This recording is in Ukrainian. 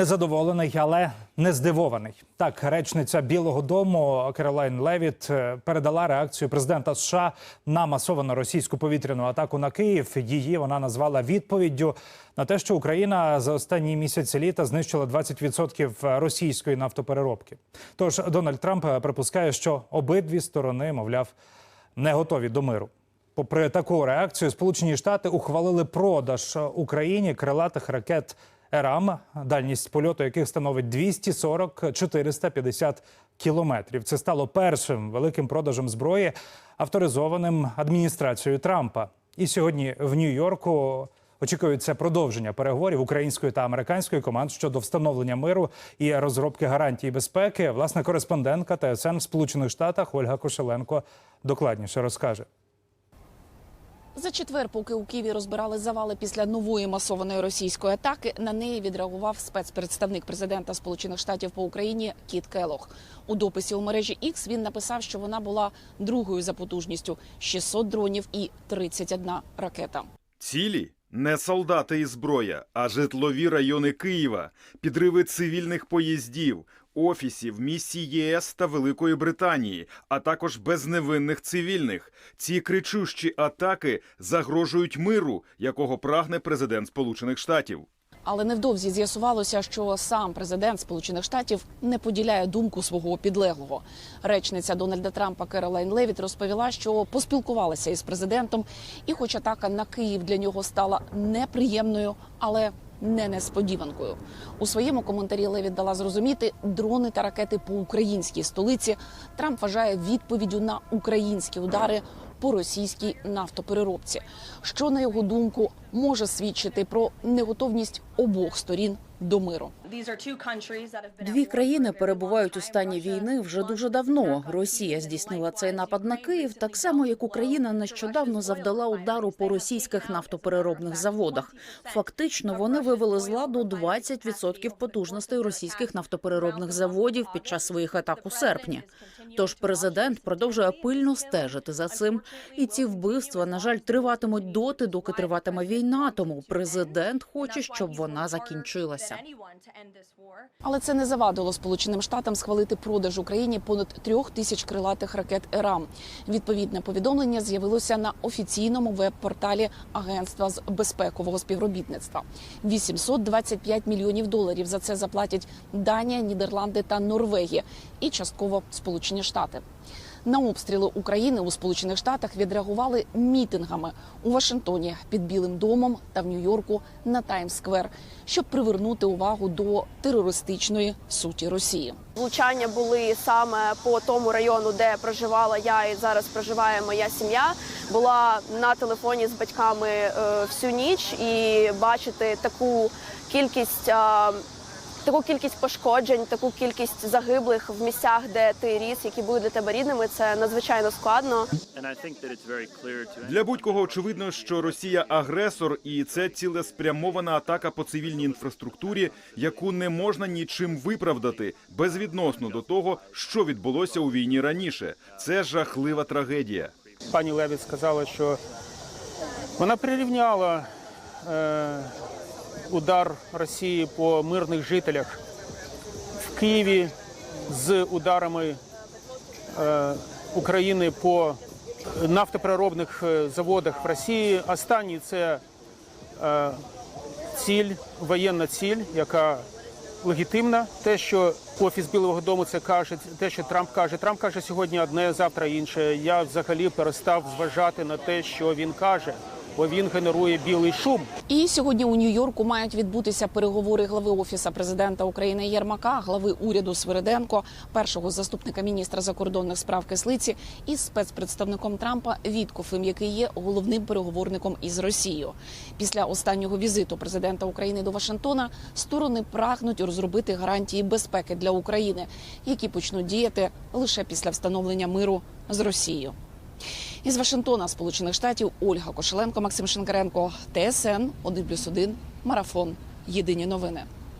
Незадоволений, але не здивований. Так, речниця Білого Дому Керолайн Левіт е, передала реакцію президента США на масовану російську повітряну атаку на Київ. Її вона назвала відповіддю на те, що Україна за останні місяці літа знищила 20% російської нафтопереробки. Тож Дональд Трамп припускає, що обидві сторони, мовляв, не готові до миру. Попри таку реакцію, Сполучені Штати ухвалили продаж Україні крилатих ракет ЕРАМ, дальність польоту яких становить 240-450 кілометрів. Це стало першим великим продажем зброї, авторизованим адміністрацією Трампа. І сьогодні в Нью-Йорку очікується продовження переговорів української та американської команд щодо встановлення миру і розробки гарантій безпеки. Власне, кореспондентка ТСН в Сполучених Штатах Ольга Кошеленко докладніше розкаже. За четвер, поки у Києві розбирали завали після нової масованої російської атаки, на неї відреагував спецпредставник президента Сполучених Штатів по Україні Кіт Келох. У дописі у мережі X він написав, що вона була другою за потужністю 600 дронів і 31 ракета. Цілі не солдати і зброя, а житлові райони Києва, підриви цивільних поїздів, офісів, місій ЄС та Великої Британії, а також безневинних цивільних. Ці кричущі атаки загрожують миру, якого прагне президент Сполучених Штатів. Але невдовзі з'ясувалося, що сам президент Сполучених Штатів не поділяє думку свого підлеглого. Речниця Дональда Трампа Керолайн Левіт розповіла, що поспілкувалася із президентом, і, хоч атака на Київ для нього стала неприємною, але не несподіванкою. У своєму коментарі Леві дала зрозуміти, дрони та ракети по українській столиці Трамп вважає відповіддю на українські удари по російській нафтопереробці, що на його думку може свідчити про неготовність обох сторін до миру. Дві країни перебувають у стані війни вже дуже давно. Росія здійснила цей напад на Київ, так само як Україна нещодавно завдала удару по російських нафтопереробних заводах. Фактично, вони вивели з ладу 20% потужностей російських нафтопереробних заводів під час своїх атак у серпні. Тож президент продовжує пильно стежити за цим, і ці вбивства, на жаль, триватимуть доти, доки триватиме війна. Тому президент хоче, щоб вона закінчилася. Але це не завадило Сполученим Штатам схвалити продаж Україні понад трьох тисяч крилатих ракет ЕРАМ. Відповідне повідомлення з'явилося на офіційному веб-порталі Агентства з безпекового співробітництва. 825 мільйонів доларів за це заплатять Данія, Нідерланди та Норвегія і частково Сполучені Штати. На обстріли України у Сполучених Штатах відреагували мітингами у Вашингтоні під Білим домом та в Нью-Йорку на Таймс-сквер, щоб привернути увагу до терористичної суті Росії. Влучання були саме по тому району, де проживала я і зараз проживає моя сім'я. Була на телефоні з батьками е, всю ніч і бачити таку кількість. Таку кількість пошкоджень, таку кількість загиблих в місцях, де ти ріс, які були для тебе рідними, це надзвичайно складно. Для будь-кого очевидно, що Росія агресор, і це цілеспрямована атака по цивільній інфраструктурі, яку не можна нічим виправдати безвідносно до того, що відбулося у війні раніше. Це жахлива трагедія. Пані Левіт сказала, що вона прирівняла е, удар Росії по мирних жителях в Києві з ударами е, України по нафтопереробних е, заводах в Росії. Останній це е, ціль, воєнна ціль, яка легітимна. Те, що офіс Білого Дому це каже, те, що Трамп каже. Трамп каже сьогодні одне, завтра інше. Я взагалі перестав зважати на те, що він каже, бо він генерує білий шум. І сьогодні у Нью-Йорку мають відбутися переговори глави офіса президента України Єрмака, глави уряду Свириденко, першого заступника міністра закордонних справ Кислиці і спецпредставником Трампа Віткофим, який є головним переговорником із Росією. Після останнього візиту президента України до Вашингтона сторони прагнуть розробити гарантії безпеки для України, які почнуть діяти лише після встановлення миру з Росією. Із Вашингтона, Сполучених Штатів, Ольга Кошеленко, Максим Шинкаренко, ТСН 1+,1, Марафон. Єдині новини.